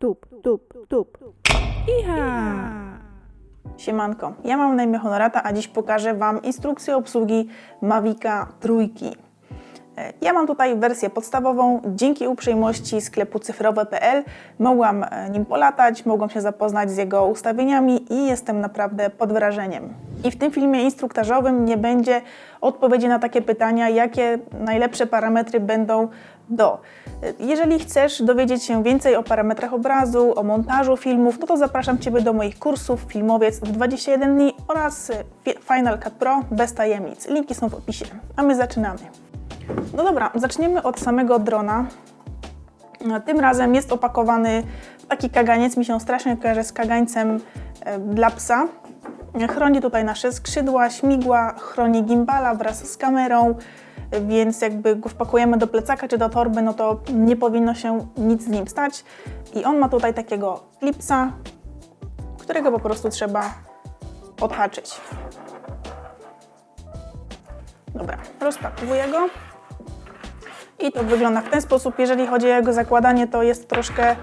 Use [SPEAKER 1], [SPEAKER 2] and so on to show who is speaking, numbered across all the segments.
[SPEAKER 1] tup, tup, tup. Iha!
[SPEAKER 2] Siemanko, ja mam na imię Honorata, a dziś pokażę Wam instrukcję obsługi Mavica trójki. E, Ja mam tutaj wersję podstawową. Dzięki uprzejmości sklepu cyfrowe.pl mogłam e, nim polatać, mogłam się zapoznać z jego ustawieniami i jestem naprawdę pod wrażeniem. I w tym filmie instruktażowym nie będzie odpowiedzi na takie pytania, jakie najlepsze parametry będą do. Jeżeli chcesz dowiedzieć się więcej o parametrach obrazu, o montażu filmów, no to zapraszam Ciebie do moich kursów Filmowiec w 21 dni oraz Fi- Final Cut Pro bez tajemnic. Linki są w opisie. A my zaczynamy. No dobra, zaczniemy od samego drona. Tym razem jest opakowany taki kaganiec, mi się strasznie kojarzy z kagańcem e, dla psa. Chroni tutaj nasze skrzydła, śmigła, chroni gimbala wraz z kamerą, więc jakby go wpakujemy do plecaka czy do torby, no to nie powinno się nic z nim stać. I on ma tutaj takiego klipsa, którego po prostu trzeba odhaczyć. Dobra, rozpakowuję go. I to wygląda w ten sposób. Jeżeli chodzi o jego zakładanie, to jest troszkę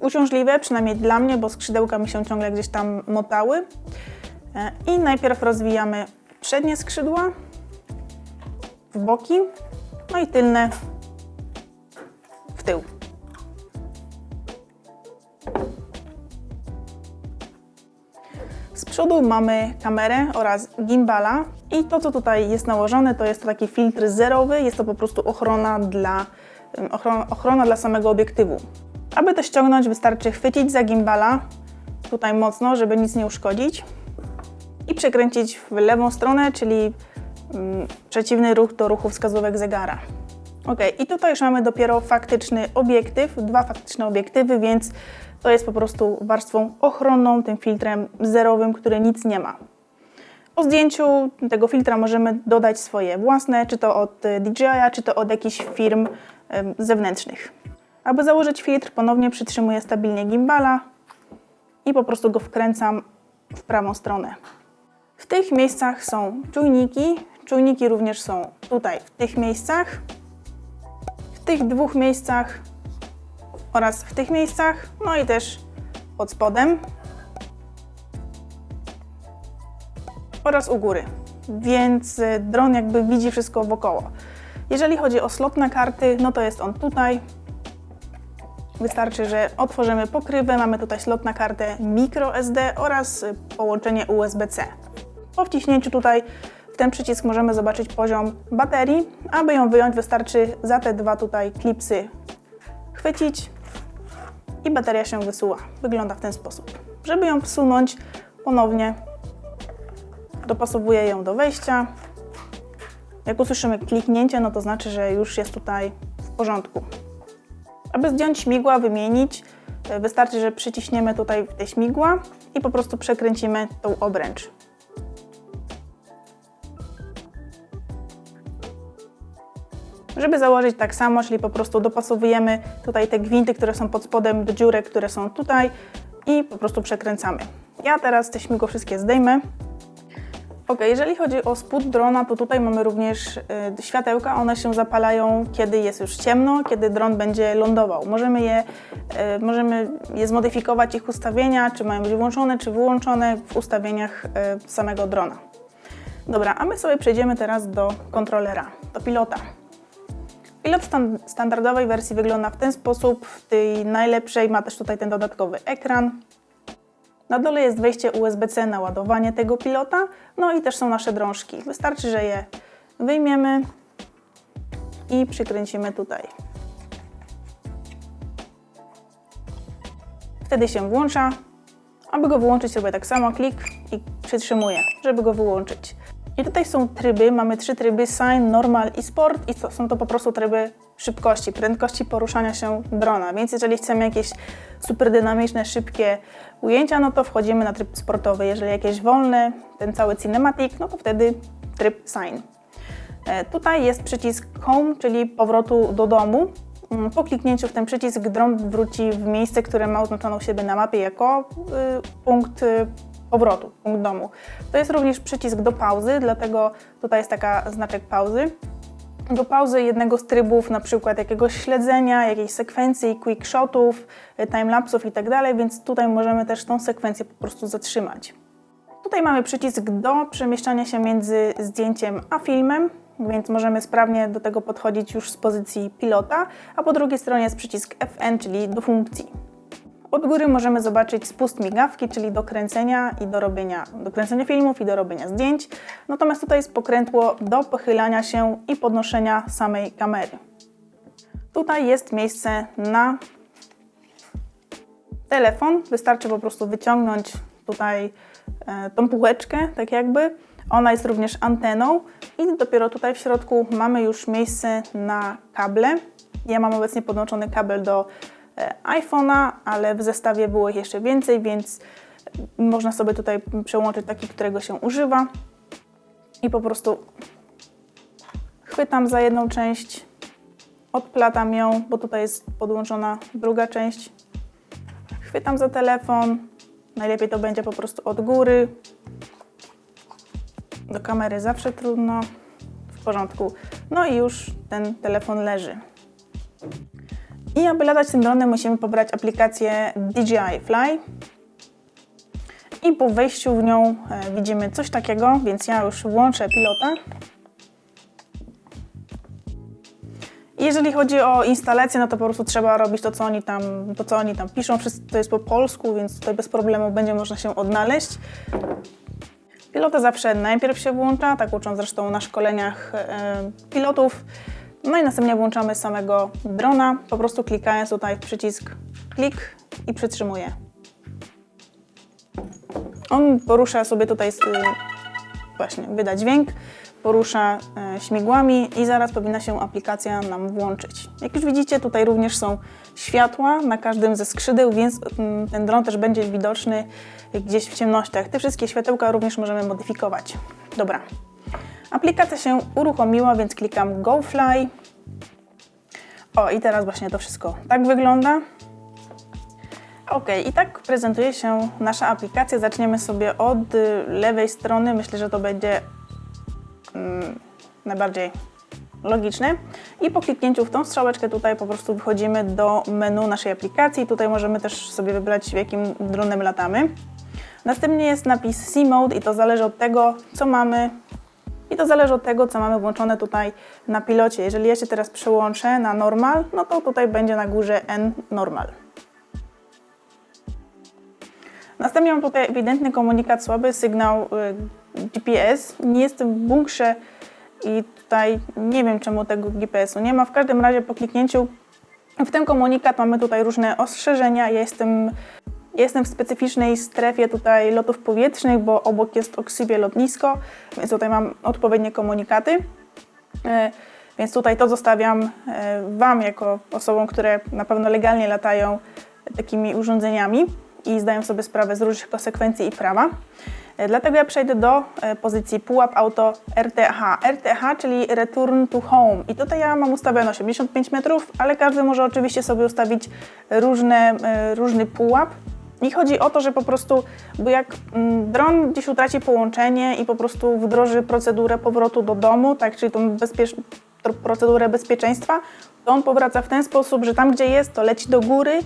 [SPEAKER 2] uciążliwe, przynajmniej dla mnie, bo skrzydełka mi się ciągle gdzieś tam motały. E, I najpierw rozwijamy przednie skrzydła w boki, no i tylne w tył. Z przodu mamy kamerę oraz gimbala i to, co tutaj jest nałożone, to jest taki filtr zerowy, jest to po prostu ochrona dla, ochrona, ochrona dla samego obiektywu. Aby to ściągnąć, wystarczy chwycić za gimbala tutaj mocno, żeby nic nie uszkodzić i przekręcić w lewą stronę, czyli przeciwny ruch do ruchu wskazówek zegara. Ok, i tutaj już mamy dopiero faktyczny obiektyw, dwa faktyczne obiektywy, więc to jest po prostu warstwą ochronną, tym filtrem zerowym, który nic nie ma. Po zdjęciu tego filtra możemy dodać swoje własne, czy to od y, DJI, czy to od jakichś firm zewnętrznych. Aby założyć filtr, ponownie przytrzymuję stabilnie gimbala i po prostu go wkręcam w prawą stronę. W tych miejscach są czujniki. Czujniki również są tutaj, w tych miejscach, w tych dwóch miejscach oraz w tych miejscach, no i też pod spodem oraz u góry, więc y, dron jakby widzi wszystko wokoło. Jeżeli chodzi o slot na karty, no to jest on tutaj. Wystarczy, że otworzymy pokrywę, mamy tutaj slot na kartę microSD oraz y, połączenie USB-C. Po wciśnięciu tutaj w ten przycisk możemy zobaczyć poziom baterii. Aby ją wyjąć, wystarczy za te dwa tutaj klipsy chwycić i bateria się wysuwa. Wygląda w ten sposób. Żeby ją wsunąć ponownie, dopasowuję ją do wejścia. Jak usłyszymy kliknięcie, no to znaczy, że już jest tutaj w porządku. Aby zdjąć śmigła, wymienić, wystarczy, że przyciśniemy tutaj te śmigła i po prostu przekręcimy tą obręcz. Żeby założyć tak samo, czyli po prostu dopasowujemy tutaj te gwinty, które są pod spodem do dziurek, które są tutaj i po prostu przekręcamy. Ja teraz te śmigło wszystkie zdejmę. Ok, jeżeli chodzi o spód drona, to tutaj mamy również y, światełka. One się zapalają, kiedy jest już ciemno, kiedy dron będzie lądował. Możemy je, y, możemy je zmodyfikować, ich ustawienia, czy mają być włączone, czy wyłączone w ustawieniach y, samego drona. Dobra, a my sobie przejdziemy teraz do kontrolera, do pilota. Pilot standardowej wersji wygląda w ten sposób, w tej najlepszej ma też tutaj ten dodatkowy ekran. Na dole jest wejście USB-C na ładowanie tego pilota, no i też są nasze drążki. Wystarczy, że je wyjmiemy i przykręcimy tutaj. Wtedy się włącza. Aby go wyłączyć sobie tak samo klik i przytrzymuję, żeby go wyłączyć. I tutaj są tryby, mamy trzy tryby, Sign, Normal i Sport i to, są to po prostu tryby szybkości, prędkości poruszania się drona, więc jeżeli chcemy jakieś super dynamiczne, szybkie ujęcia, no to wchodzimy na tryb sportowy. Jeżeli jakieś wolne, ten cały cinematic, no to wtedy tryb Sign. E, Tutaj jest przycisk Home, czyli powrotu do domu. Mm, Po kliknięciu w ten przycisk dron wróci w miejsce, które ma oznaczoną siebie na mapie jako y, punkt powrotu, punkt domu. To jest również przycisk do pauzy, dlatego tutaj jest taka znaczek pauzy. do pauzy jednego z trybów, na przykład jakiegoś śledzenia, jakiejś sekwencji, quick shotów, y, timelapsów i tak więc tutaj możemy też tą sekwencję po prostu zatrzymać. Tutaj mamy przycisk do przemieszczania się między zdjęciem a filmem, więc możemy sprawnie do tego podchodzić już z pozycji pilota, a po drugiej stronie jest przycisk FN, czyli do funkcji. Od góry możemy zobaczyć spust migawki, czyli do kręcenia i do robienia, do kręcenia filmów i do robienia zdjęć. Natomiast tutaj jest pokrętło do pochylania się i podnoszenia samej kamery. Tutaj jest miejsce na telefon. Wystarczy po prostu wyciągnąć tutaj e, tą półeczkę, tak jakby. Ona jest również anteną i dopiero tutaj w środku mamy już miejsce na kable. Ja mam obecnie podłączony kabel do iPhone'a, ale w zestawie było ich jeszcze więcej, więc można sobie tutaj przełączyć taki, którego się używa i po prostu chwytam za jedną część, odplatam ją, bo tutaj jest podłączona druga część. Chwytam za telefon. Najlepiej to będzie po prostu od góry. Do kamery zawsze trudno. W porządku. No i już ten telefon leży. I aby latać tym dronem musimy pobrać aplikację DJI Fly. I po wejściu w nią e, widzimy coś takiego, więc ja już włączę pilota. Jeżeli chodzi o instalację, no to po prostu trzeba robić to, co oni tam, to, co oni tam piszą. Wszystko to jest po polsku, więc tutaj bez problemu będzie można się odnaleźć. Pilota zawsze najpierw się włącza, tak uczą zresztą na szkoleniach e, pilotów. No i następnie włączamy samego drona, po prostu klikając tutaj w przycisk klik i przytrzymuję. On porusza sobie tutaj, y, właśnie, wyda dźwięk, porusza e, śmigłami i zaraz powinna się aplikacja nam włączyć. Jak już widzicie, tutaj również są światła na każdym ze skrzydeł, więc mm, ten dron też będzie widoczny gdzieś w ciemnościach. Te wszystkie światełka również możemy modyfikować. Dobra. Aplikacja się uruchomiła, więc klikam Go Fly. O, i teraz właśnie to wszystko tak wygląda. Ok, i tak prezentuje się nasza aplikacja. Zaczniemy sobie od y, lewej strony. Myślę, że to będzie mm, najbardziej logiczne. I po kliknięciu w tą strzałeczkę tutaj po prostu wychodzimy do menu naszej aplikacji. Tutaj możemy też sobie wybrać, w jakim dronem latamy. Następnie jest napis C-Mode i to zależy od tego, co mamy i to zależy od tego, co mamy włączone tutaj na pilocie. Jeżeli ja się teraz przełączę na normal, no to tutaj będzie na górze N normal. Następnie mam tutaj ewidentny komunikat słaby, sygnał y, GPS. Nie jestem w bunkrze i tutaj nie wiem czemu tego GPS-u nie ma. W każdym razie po kliknięciu w ten komunikat mamy tutaj różne ostrzeżenia. Ja jestem, jestem w specyficznej strefie tutaj lotów powietrznych, bo obok jest Oksybie lotnisko, więc tutaj mam odpowiednie komunikaty. E, Więc tutaj to zostawiam e, Wam jako osobom, które na pewno legalnie latają takimi urządzeniami i zdają sobie sprawę z różnych konsekwencji i prawa. E, Dlatego ja przejdę do pozycji pułap auto RTH. RTH, czyli Return to Home. I tutaj ja mam ustawione 85 metrów, ale każdy może oczywiście sobie ustawić różne, różny pułap. I chodzi o to, że po prostu, bo jak mm, dron gdzieś utraci połączenie i po prostu wdroży procedurę powrotu do domu, tak, czyli tą bezpiecz- procedurę bezpieczeństwa, to on powraca w ten sposób, że tam gdzie jest, to leci do góry,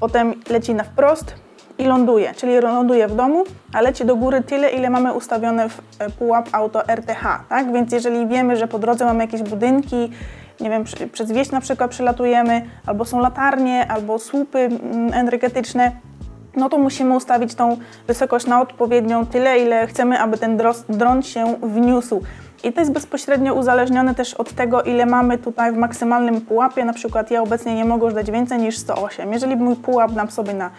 [SPEAKER 2] potem leci na wprost i ląduje, czyli ląduje w domu, a leci do góry tyle, ile mamy ustawione w e, pułap auto RTH, tak? Więc jeżeli wiemy, że po drodze mamy jakieś budynki, nie wiem, przez wieś na przykład przelatujemy, albo są latarnie, albo słupy mm, energetyczne, no to musimy ustawić tą wysokość na odpowiednią tyle, ile chcemy, aby ten dron się wniósł. I to jest bezpośrednio uzależnione też od tego, ile mamy tutaj w maksymalnym pułapie. Na przykład ja obecnie nie mogę już dać więcej niż 108. Jeżeli mój pułap dam sobie na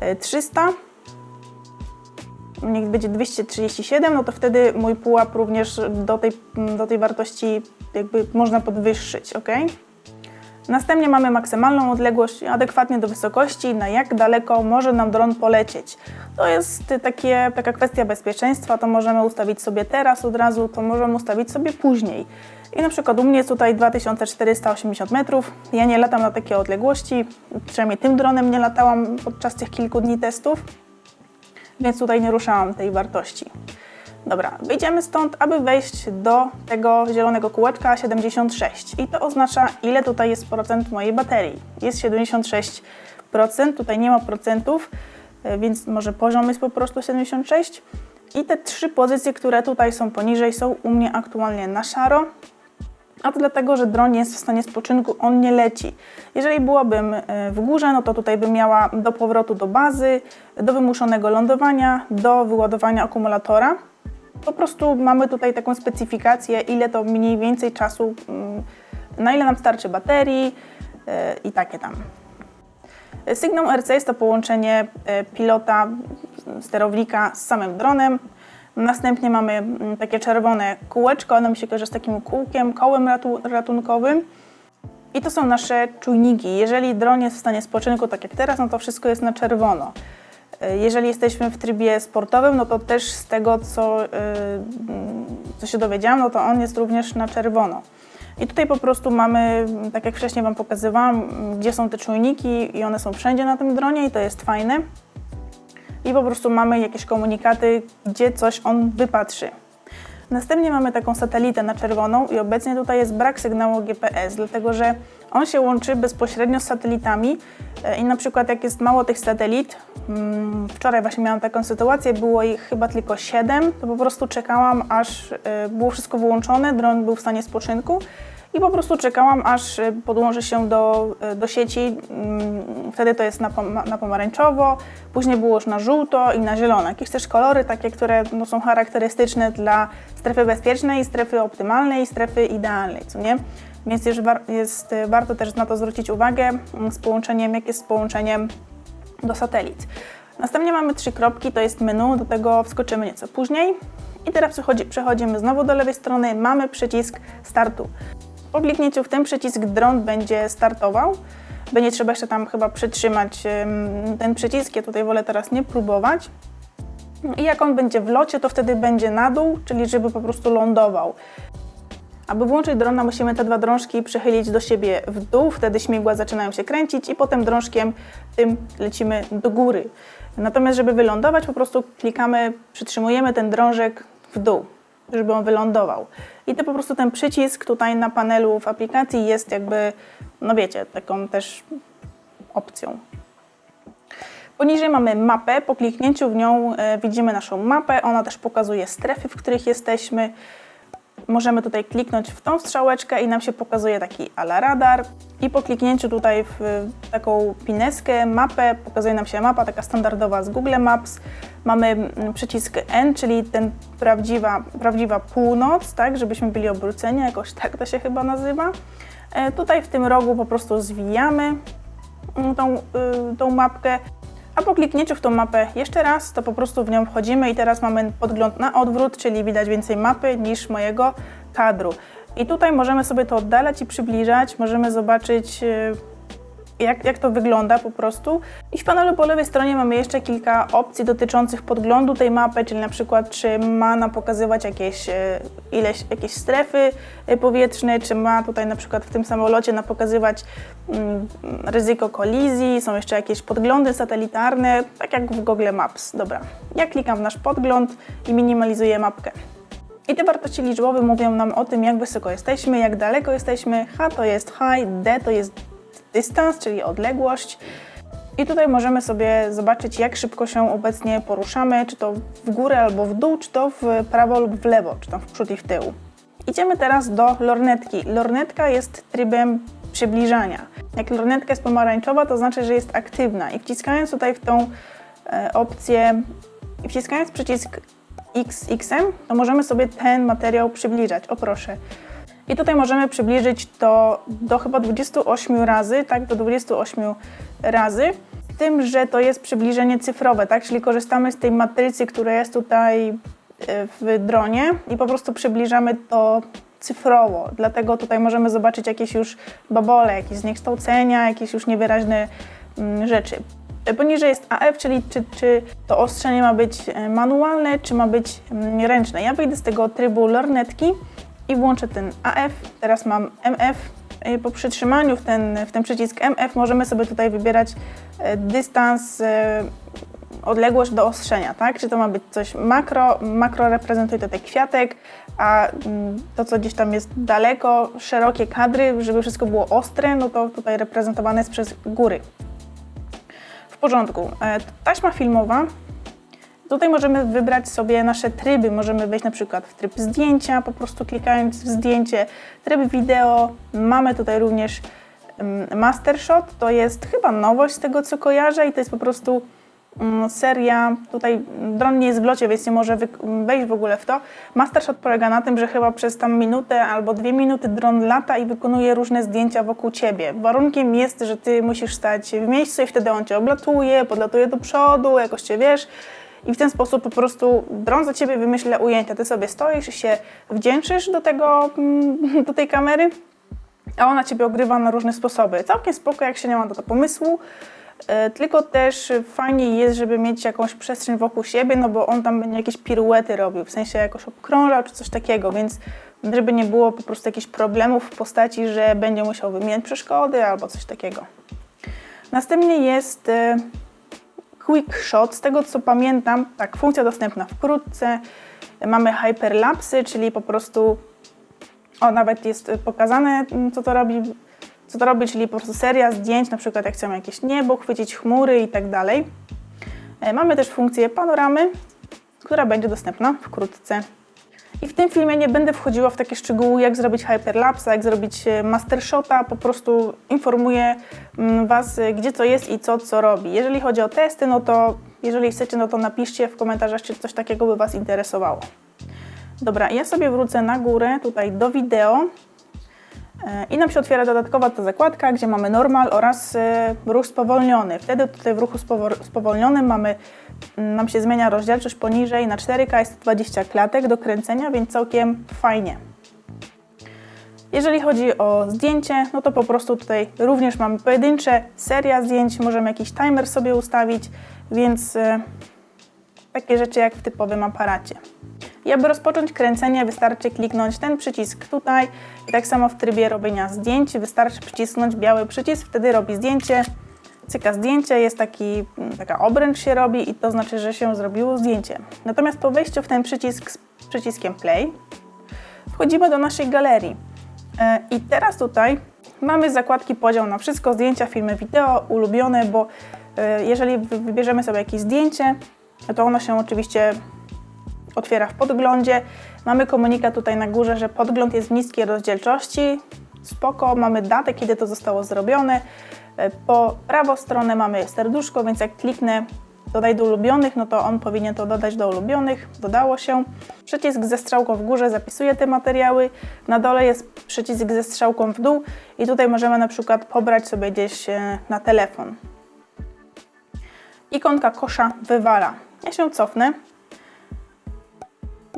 [SPEAKER 2] e, 300, niech będzie 237, no to wtedy mój pułap również do tej, do tej wartości jakby można podwyższyć, ok? Następnie mamy maksymalną odległość adekwatnie do wysokości, na jak daleko może nam dron polecieć. To jest takie, taka kwestia bezpieczeństwa, to możemy ustawić sobie teraz od razu, to możemy ustawić sobie później. I na przykład u mnie jest tutaj 2480 metrów. Ja nie latam na takie odległości, przynajmniej tym dronem nie latałam podczas tych kilku dni testów, więc tutaj nie ruszałam tej wartości. Dobra, wyjdziemy stąd, aby wejść do tego zielonego kółeczka 76. I to oznacza, ile tutaj jest procent mojej baterii. Jest 76%, tutaj nie ma procentów, e, więc może poziom jest po prostu 76. I te trzy pozycje, które tutaj są poniżej, są u mnie aktualnie na szaro. A to dlatego, że dron jest w stanie spoczynku, on nie leci. Jeżeli byłabym e, w górze, no to tutaj bym miała do powrotu do bazy, do wymuszonego lądowania, do wyładowania akumulatora. Po prostu mamy tutaj taką specyfikację, ile to mniej więcej czasu, mm, na ile nam starczy baterii e, i takie tam. Sygnał RC jest to połączenie e, pilota, sterownika z samym dronem. Następnie mamy mm, takie czerwone kółeczko, ono mi się kojarzy z takim kółkiem, kołem ratu, ratunkowym. I to są nasze czujniki. Jeżeli dron jest w stanie spoczynku, tak jak teraz, no to wszystko jest na czerwono. E, Jeżeli jesteśmy w trybie sportowym, no to też z tego, co, yy, co się dowiedziałam, no to on jest również na czerwono. I tutaj po prostu mamy, tak jak wcześniej Wam pokazywałam, gdzie są te czujniki i one są wszędzie na tym dronie i to jest fajne. I po prostu mamy jakieś komunikaty, gdzie coś on wypatrzy. Następnie mamy taką satelitę na czerwoną i obecnie tutaj jest brak sygnału GPS, dlatego że on się łączy bezpośrednio z satelitami. E, i na przykład jak jest mało tych satelit, mm, wczoraj właśnie miałam taką sytuację, było ich chyba tylko 7, to po prostu czekałam aż e, było wszystko wyłączone, dron był w stanie spoczynku i po prostu czekałam aż e, podłączy się do, e, do sieci, mm, wtedy to jest na, pom- na pomarańczowo, później było już na żółto i na zielono. Jakieś też kolory takie, które no, są charakterystyczne dla strefy bezpiecznej, strefy optymalnej strefy idealnej, co nie? Więc jest, jest e, warto też na to zwrócić uwagę mm, z połączeniem, jak jest z połączeniem do satelit. Następnie mamy trzy kropki, to jest menu, do tego wskoczymy nieco później. I teraz przechodzi, przechodzimy znowu do lewej strony, mamy przycisk startu. Po kliknięciu w ten przycisk dron będzie startował. Będzie trzeba jeszcze tam chyba przytrzymać ym, ten przycisk, ja tutaj wolę teraz nie próbować. I jak on będzie w locie, to wtedy będzie na dół, czyli żeby po prostu lądował. Aby włączyć drona, musimy te dwa drążki przychylić do siebie w dół, wtedy śmigła zaczynają się kręcić i potem drążkiem tym lecimy do góry. Natomiast, żeby wylądować, po prostu klikamy, przytrzymujemy ten drążek w dół, żeby on wylądował. I to po prostu ten przycisk tutaj na panelu w aplikacji jest jakby, no wiecie, taką też opcją. Poniżej mamy mapę. Po kliknięciu w nią e, widzimy naszą mapę. Ona też pokazuje strefy, w których jesteśmy. Możemy tutaj kliknąć w tą strzałeczkę i nam się pokazuje taki ala radar. I po kliknięciu tutaj w taką pineskę, mapę, pokazuje nam się mapa taka standardowa z Google Maps. Mamy mm, przycisk N, czyli ten prawdziwa, prawdziwa północ, tak, żebyśmy byli obróceni, jakoś tak to się chyba nazywa. E, Tutaj w tym rogu po prostu zwijamy mm, tą, y, tą mapkę. A po kliknięciu w tą mapę jeszcze raz, to po prostu w nią wchodzimy i teraz mamy podgląd na odwrót, czyli widać więcej mapy niż mojego kadru. I tutaj możemy sobie to oddalać i przybliżać, możemy zobaczyć y, jak, jak to wygląda po prostu. I w panelu po lewej stronie mamy jeszcze kilka opcji dotyczących podglądu tej mapy, czyli na przykład czy ma nam pokazywać jakieś, e, ileś, jakieś strefy e, powietrzne, czy ma tutaj na przykład w tym samolocie nam pokazywać mm, ryzyko kolizji, są jeszcze jakieś podglądy satelitarne, tak jak w Google Maps. Dobra, ja klikam w nasz podgląd i minimalizuję mapkę. I te wartości liczbowe mówią nam o tym, jak wysoko jesteśmy, jak daleko jesteśmy. H to jest high, D to jest dystans, czyli odległość. I tutaj możemy sobie zobaczyć, jak szybko się obecnie poruszamy, czy to w górę albo w dół, czy to w prawo lub w lewo, czy tam w przód i w tył. Idziemy teraz do lornetki. Lornetka jest trybem przybliżania. Jak lornetka jest pomarańczowa, to znaczy, że jest aktywna. I wciskając tutaj w tą e, opcję, i wciskając przycisk XXM, to możemy sobie ten materiał przybliżać. O proszę. I tutaj możemy przybliżyć to do chyba 28 razy, tak, do 28 razy. Z tym, że to jest przybliżenie cyfrowe, tak, czyli korzystamy z tej matrycy, która jest tutaj e, w dronie i po prostu przybliżamy to cyfrowo. Dlatego tutaj możemy zobaczyć jakieś już babole, jakieś zniekształcenia, jakieś już niewyraźne mm, rzeczy. E, Poniżej jest AF, czyli czy, czy to ostrzenie ma być e, manualne, czy ma być mm, ręczne. Ja wyjdę z tego trybu lornetki i włączę ten AF. Teraz mam MF. E, Po przytrzymaniu w ten, w ten przycisk MF możemy sobie tutaj wybierać e, dystans, e, odległość do ostrzenia, tak? Czy to ma być coś makro, makro reprezentuje tutaj kwiatek, a mm, to, co gdzieś tam jest daleko, szerokie kadry, żeby wszystko było ostre, no to tutaj reprezentowane jest przez góry. W porządku. Taśma filmowa. Tutaj możemy wybrać sobie nasze tryby. Możemy wejść na przykład w tryb zdjęcia, po prostu klikając w zdjęcie, tryb wideo. Mamy tutaj również mm, Master Shot. To jest chyba nowość z tego, co kojarzę i to jest po prostu mm, seria. Tutaj dron nie jest w locie, więc nie może wejść w ogóle w to. Master Shot polega na tym, że chyba przez tam minutę albo dwie minuty dron lata i wykonuje różne zdjęcia wokół ciebie. Warunkiem jest, że ty musisz stać w miejscu i wtedy on cię oblatuje, podlatuje do przodu, jakoś cię wiesz. I w ten sposób po prostu dron za ciebie wymyśla ujęcia. Ty sobie stoisz i się wdzięczysz do tego, mm, do tej kamery, a ona ciebie ogrywa na różne sposoby. Całkiem spoko, jak się nie ma do to pomysłu. E, Tylko też fajnie jest, żeby mieć jakąś przestrzeń wokół siebie, no bo on tam będzie jakieś piruety robił, w sensie jakoś obkrążał czy coś takiego, więc żeby nie było po prostu jakichś problemów w postaci, że będzie musiał wymieniać przeszkody albo coś takiego. Następnie jest e, Quick Shot. Z tego co pamiętam, tak, funkcja dostępna wkrótce. Mamy hyperlapsy, czyli po prostu o, nawet jest pokazane, mm, co to robi, co to robi, czyli po prostu seria zdjęć, na przykład jak chcemy jakieś niebo, chwycić chmury i tak dalej. E, Mamy też funkcję panoramy, która będzie dostępna wkrótce. I w tym filmie nie będę wchodziła w takie szczegóły, jak zrobić hyperlapsa, jak zrobić e, master shota, po prostu informuję mm, Was, e, gdzie to jest i co co robi. Jeżeli chodzi o testy, no to jeżeli chcecie, no to napiszcie w komentarzach, czy coś takiego by Was interesowało. Dobra, ja sobie wrócę na górę, tutaj do wideo e, i nam się otwiera dodatkowa ta zakładka, gdzie mamy normal oraz ruch spowolniony. Wtedy tutaj w ruchu spowo- spowolnionym mamy, nam się zmienia rozdzielczość poniżej na 4K, jest 20 klatek do kręcenia, więc całkiem fajnie. Jeżeli chodzi o zdjęcie, no to po prostu tutaj również mamy pojedyncze seria zdjęć, możemy jakiś timer sobie ustawić, więc e, takie rzeczy jak w typowym aparacie. I aby rozpocząć kręcenie, wystarczy kliknąć ten przycisk tutaj i tak samo w trybie robienia zdjęć wystarczy przycisnąć biały przycisk, wtedy robi zdjęcie, cyka zdjęcie, jest taki, mm, taka obręcz się robi i to znaczy, że się zrobiło zdjęcie. Natomiast po wejściu w ten przycisk z przyciskiem play, wchodzimy do naszej galerii. E, I teraz tutaj mamy zakładki podział na wszystko, zdjęcia, filmy, wideo, ulubione, bo e, jeżeli wy- wybierzemy sobie jakieś zdjęcie, to ono się oczywiście otwiera w podglądzie. Mamy komunikat tutaj na górze, że podgląd jest w niskiej rozdzielczości. Spoko, mamy datę, kiedy to zostało zrobione. E, Po prawą stronę mamy serduszko, więc jak kliknę dodaj do ulubionych, no to on powinien to dodać do ulubionych. Dodało się. Przycisk ze strzałką w górze zapisuje te materiały. Na dole jest przycisk ze strzałką w dół i tutaj możemy na przykład pobrać sobie gdzieś e, na telefon. Ikonka kosza wywala. Ja się cofnę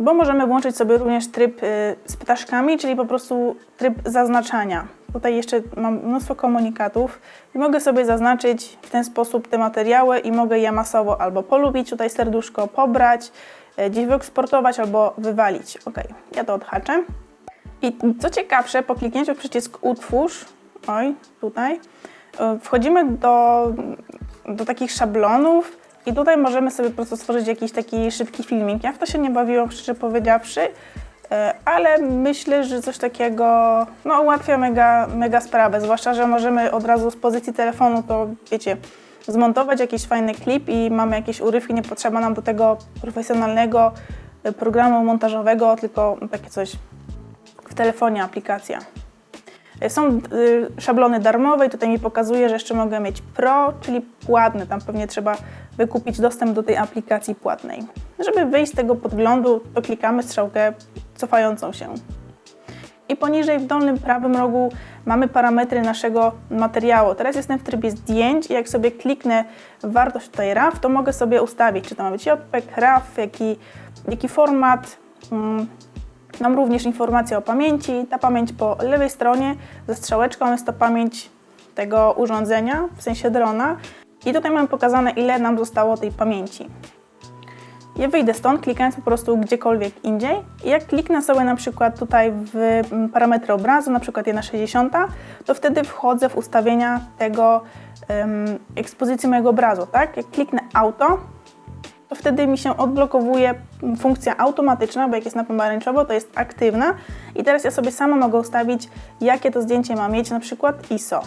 [SPEAKER 2] bo możemy włączyć sobie również tryb y, z ptaszkami, czyli po prostu tryb zaznaczania. Tutaj jeszcze mam mnóstwo komunikatów i mogę sobie zaznaczyć w ten sposób te materiały i mogę je masowo albo polubić, tutaj serduszko pobrać, y, gdzieś wyeksportować albo wywalić. Ok, ja to odhaczę. I co ciekawsze, po kliknięciu przycisk utwórz, oj, tutaj, y, wchodzimy do, do takich szablonów i tutaj możemy sobie po prostu stworzyć jakiś taki szybki filmik. Ja w to się nie bawiłam, szczerze powiedziawszy, e, ale myślę, że coś takiego no, ułatwia mega, mega sprawę. Zwłaszcza, że możemy od razu z pozycji telefonu to, wiecie, zmontować jakiś fajny klip i mamy jakieś urywki, nie potrzeba nam do tego profesjonalnego e, programu montażowego, tylko takie coś w telefonie, aplikacja. Są y, szablony darmowe i tutaj mi pokazuje, że jeszcze mogę mieć Pro, czyli płatne. Tam pewnie trzeba wykupić dostęp do tej aplikacji płatnej. Żeby wyjść z tego podglądu, to klikamy strzałkę cofającą się. I poniżej w dolnym prawym rogu mamy parametry naszego materiału. Teraz jestem w trybie zdjęć i jak sobie kliknę wartość tutaj RAW, to mogę sobie ustawić, czy to ma być JPEG, RAW, jaki, jaki format. Mm, Mam również informację o pamięci. Ta pamięć po lewej stronie ze strzałeczką jest to pamięć tego urządzenia, w sensie drona. I tutaj mam pokazane, ile nam zostało tej pamięci. Ja wyjdę stąd, klikając po prostu gdziekolwiek indziej. I jak kliknę sobie na przykład tutaj w mm, parametry obrazu, na przykład 1,60, to wtedy wchodzę w ustawienia tego em, ekspozycji mojego obrazu, tak? Jak kliknę auto, to wtedy mi się odblokowuje funkcja automatyczna, bo jak jest na pomarańczowo, to jest aktywna. I teraz ja sobie sama mogę ustawić, jakie to zdjęcie ma mieć, na przykład ISO.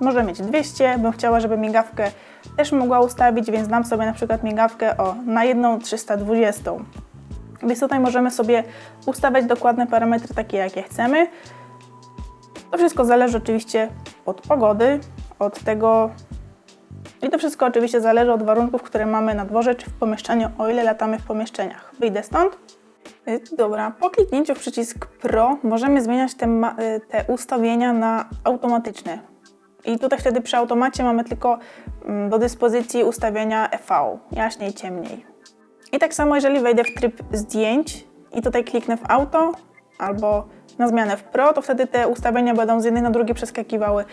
[SPEAKER 2] Może mieć 200, bym chciała, żeby migawkę też mogła ustawić, więc dam sobie na przykład migawkę o, na jedną 320. Więc tutaj możemy sobie ustawiać dokładne parametry takie, jakie chcemy. To wszystko zależy oczywiście od pogody, od tego, i to wszystko oczywiście zależy od warunków, które mamy na dworze czy w pomieszczeniu, o ile latamy w pomieszczeniach. Wyjdę stąd. Y, Dobra, po kliknięciu w przycisk Pro możemy zmieniać te, y, te ustawienia na automatyczne. I tutaj wtedy przy automacie mamy tylko mm, do dyspozycji ustawienia EV, jaśniej, ciemniej. I tak samo jeżeli wejdę w tryb zdjęć i tutaj kliknę w auto albo na zmianę w Pro, to wtedy te ustawienia będą z jednej na drugie przeskakiwały.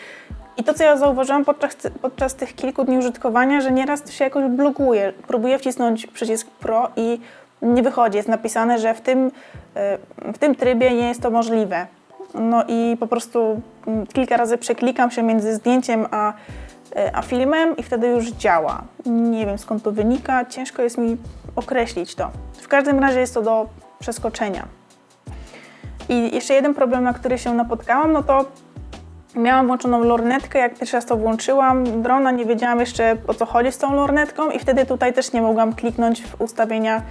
[SPEAKER 2] I to, co ja zauważyłam podczas, podczas tych kilku dni użytkowania, że nieraz się jakoś blokuje. Próbuję wcisnąć przycisk Pro i nie wychodzi. Jest napisane, że w tym, e, w tym trybie nie jest to możliwe. No i po prostu mm, kilka razy przeklikam się między zdjęciem a, e, a filmem i wtedy już działa. Nie wiem skąd to wynika, ciężko jest mi określić to. W każdym razie jest to do przeskoczenia. I jeszcze jeden problem, na który się napotkałam, no to miałam włączoną lornetkę, jak pierwszy raz to włączyłam drona, nie wiedziałam jeszcze o co chodzi z tą lornetką i wtedy tutaj też nie mogłam kliknąć w ustawienia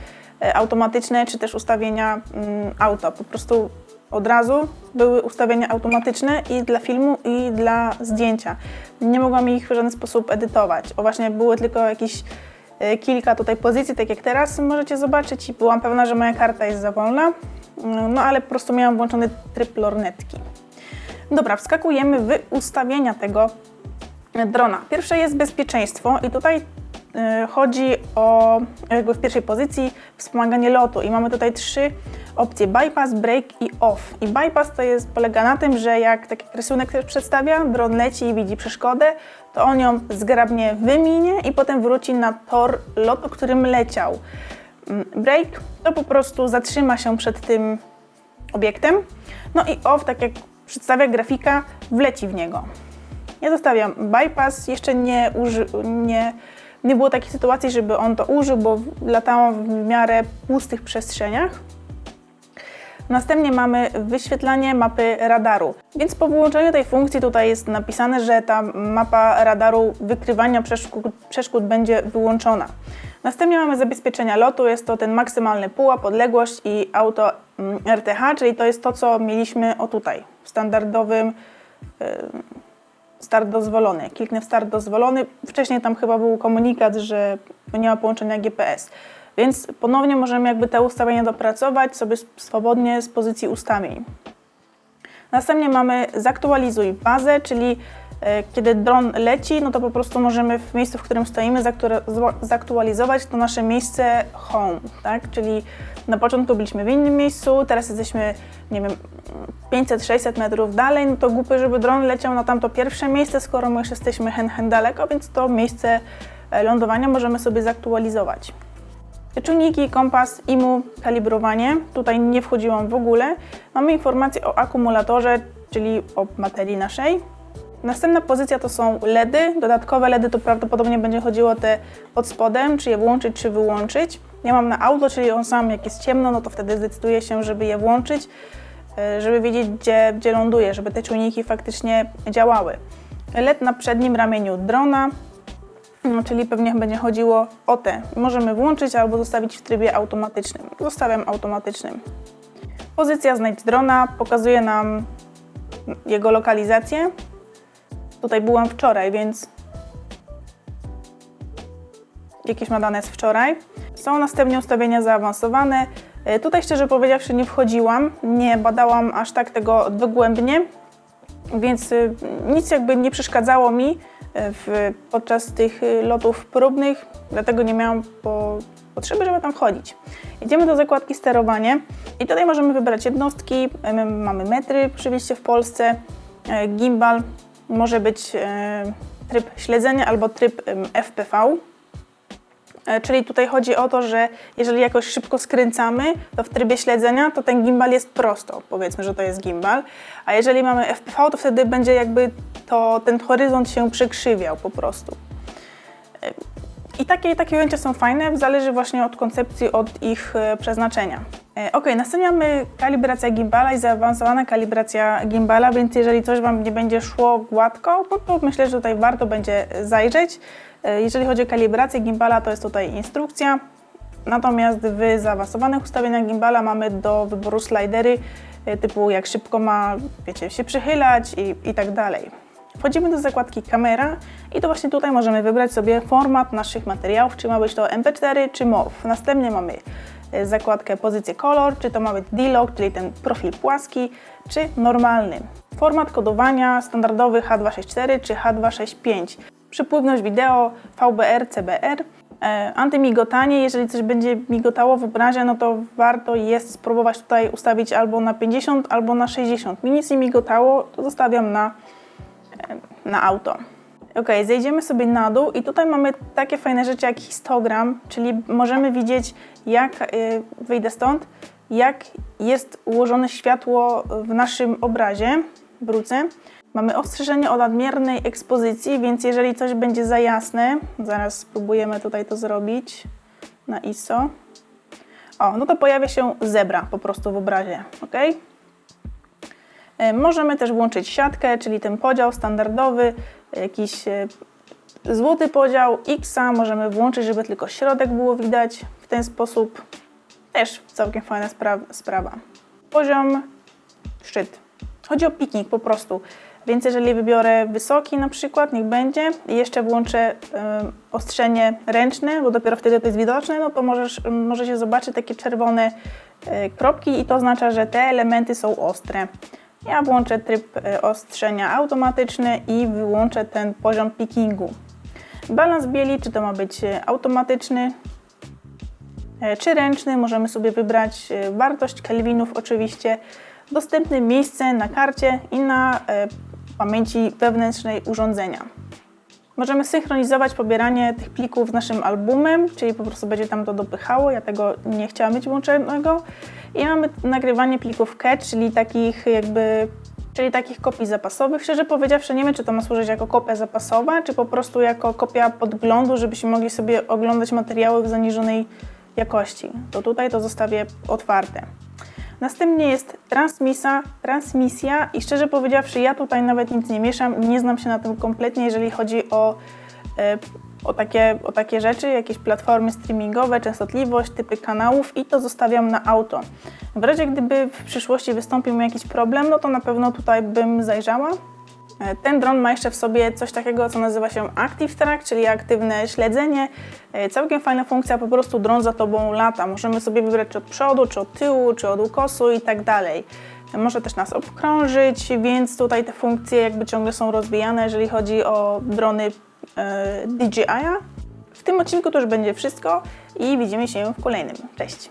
[SPEAKER 2] e, automatyczne, czy też ustawienia mm, auta. Po prostu od razu były ustawienia automatyczne i dla filmu, i dla zdjęcia. Nie mogłam ich w żaden sposób edytować. O właśnie, były tylko jakieś e, kilka tutaj pozycji, tak jak teraz możecie zobaczyć i byłam pewna, że moja karta jest za wolna, no ale po prostu miałam włączony tryb lornetki. Dobra, wskakujemy w ustawienia tego drona. Pierwsze jest bezpieczeństwo i tutaj chodzi o jakby w pierwszej pozycji wspomaganie lotu i mamy tutaj trzy opcje bypass, break i off. I bypass to jest polega na tym, że jak tak jak rysunek też przedstawia, dron leci i widzi przeszkodę, to on ją zgrabnie wyminie i potem wróci na tor lotu, którym leciał. Mm, Break to po prostu zatrzyma się przed tym obiektem. No i off, tak jak przedstawia grafika, wleci w niego. Ja zostawiam bypass, jeszcze nie, uży, nie, nie było takiej sytuacji, żeby on to użył, bo latałam w miarę pustych przestrzeniach. Następnie mamy wyświetlanie mapy radaru. Więc po wyłączeniu tej funkcji tutaj jest napisane, że ta mapa radaru wykrywania przeszkód, przeszkód będzie wyłączona. Następnie mamy zabezpieczenia lotu, jest to ten maksymalny pułap, odległość i auto mm, RTH, czyli to jest to, co mieliśmy o tutaj, w standardowym start dozwolony. Kliknę w start dozwolony. Wcześniej tam chyba był komunikat, że nie ma połączenia GPS. Więc ponownie możemy jakby te ustawienia dopracować sobie swobodnie z pozycji ustawień. Następnie mamy zaktualizuj bazę, czyli kiedy dron leci, no to po prostu możemy w miejscu, w którym stoimy, zaktualizować to nasze miejsce home, tak? Czyli na początku byliśmy w innym miejscu, teraz jesteśmy, nie wiem, 500-600 metrów dalej, no to głupie, żeby dron leciał na tamto pierwsze miejsce, skoro my już jesteśmy hen, hen daleko, więc to miejsce e, lądowania możemy sobie zaktualizować. Czujniki, kompas, IMU, kalibrowanie. Tutaj nie wchodziłam w ogóle. Mamy informacje o akumulatorze, czyli o baterii naszej. Następna pozycja to są LEDy. Dodatkowe LEDy to prawdopodobnie będzie chodziło te pod spodem, czy je włączyć, czy wyłączyć. Ja mam na auto, czyli on sam jak jest ciemno, no to wtedy zdecyduję się, żeby je włączyć, e, żeby wiedzieć, gdzie, gdzie ląduje, żeby te czujniki faktycznie działały. LED na przednim ramieniu drona, no, czyli pewnie będzie chodziło o te. Możemy włączyć albo zostawić w trybie automatycznym. Zostawiam automatycznym. Pozycja znajdź drona pokazuje nam jego lokalizację. Tutaj byłam wczoraj, więc jakieś ma dane z wczoraj. Są następnie ustawienia zaawansowane. E, Tutaj szczerze powiedziawszy nie wchodziłam, nie badałam aż tak tego dogłębnie, więc y, nic jakby nie przeszkadzało mi y, w, podczas tych lotów próbnych, dlatego nie miałam po, potrzeby, żeby tam wchodzić. Idziemy do zakładki sterowanie i tutaj możemy wybrać jednostki, my mamy metry oczywiście w Polsce, gimbal, może być y, tryb śledzenia albo tryb FPV. E, Czyli tutaj chodzi o to, że jeżeli jakoś szybko skręcamy, to w trybie śledzenia to ten gimbal jest prosto, powiedzmy, że to jest gimbal, a jeżeli mamy FPV, to wtedy będzie jakby to, ten horyzont się przekrzywiał po prostu. E, I takie, takie ujęcia są fajne, zależy właśnie od koncepcji, od ich e, przeznaczenia. E, ok, następnie mamy kalibracja gimbala i zaawansowana kalibracja gimbala, więc jeżeli coś Wam nie będzie szło gładko, to myślę, że tutaj warto będzie zajrzeć. E, jeżeli chodzi o kalibrację gimbala, to jest tutaj instrukcja. Natomiast w zaawansowanych ustawieniach gimbala mamy do wyboru slidery e, typu jak szybko ma wiecie, się przychylać i, i tak dalej. Wchodzimy do zakładki kamera i to właśnie tutaj możemy wybrać sobie format naszych materiałów, czy ma być to MP4 czy MOV. Następnie mamy zakładkę pozycję kolor, czy to ma być D-Log, czyli ten profil płaski, czy normalny. Format kodowania standardowy H264 czy H265. Przepływność wideo VBR, CBR. E, Antymigotanie, jeżeli coś będzie migotało w obrazie, no to warto jest spróbować tutaj ustawić albo na 50, albo na 60. Mi nic nie migotało, to zostawiam na, e, na auto. Ok, zejdziemy sobie na dół i tutaj mamy takie fajne rzeczy jak histogram, czyli możemy widzieć jak, e, wyjdę stąd, jak jest ułożone światło w naszym obrazie, wrócę. Mamy ostrzeżenie o nadmiernej ekspozycji, więc jeżeli coś będzie za jasne, zaraz spróbujemy tutaj to zrobić na ISO. O, no to pojawia się zebra po prostu w obrazie, ok? Możemy też włączyć siatkę, czyli ten podział standardowy, jakiś e, złoty podział Xa możemy włączyć, żeby tylko środek było widać w ten sposób. Też całkiem fajna spra- sprawa. Poziom, szczyt. Chodzi o piknik po prostu. Więc jeżeli wybiorę wysoki na przykład, niech będzie i jeszcze włączę em, ostrzenie ręczne, bo dopiero wtedy to jest widoczne, no to możesz, możecie zobaczyć takie czerwone e, kropki i to oznacza, że te elementy są ostre. Ja włączę tryb e, ostrzenia automatyczny i wyłączę ten poziom pickingu. Balans bieli, czy to ma być e, automatyczny, e, czy ręczny, możemy sobie wybrać wartość kelwinów oczywiście, dostępne miejsce na karcie i na pamięci wewnętrznej urządzenia. Możemy synchronizować pobieranie tych plików z naszym albumem, czyli po prostu będzie tam to dopychało, ja tego nie chciałam mieć włączonego. I mamy nagrywanie plików CAT, czyli takich jakby czyli takich kopii zapasowych. Szczerze powiedziawszy, nie wiem, czy to ma służyć jako kopia zapasowa, czy po prostu jako kopia podglądu, żebyśmy mogli sobie oglądać materiały w zaniżonej jakości. To tutaj to zostawię otwarte. Następnie jest transmisa, transmisja i szczerze powiedziawszy, ja tutaj nawet nic nie mieszam, nie znam się na tym kompletnie, jeżeli chodzi o, e, o, takie, o takie rzeczy, jakieś platformy streamingowe, częstotliwość, typy kanałów i to zostawiam na auto. W razie gdyby w przyszłości wystąpił mi jakiś problem, no to na pewno tutaj bym zajrzała. E, Ten dron ma jeszcze w sobie coś takiego, co nazywa się Active Track, czyli aktywne śledzenie. E, Całkiem fajna funkcja, po prostu dron za Tobą lata. Możemy sobie wybrać czy od przodu, czy od tyłu, czy od ukosu i tak dalej. E, Może też nas obkrążyć, więc tutaj te funkcje jakby ciągle są rozwijane, jeżeli chodzi o drony DJI. W tym odcinku to już będzie wszystko i widzimy się w kolejnym. Cześć!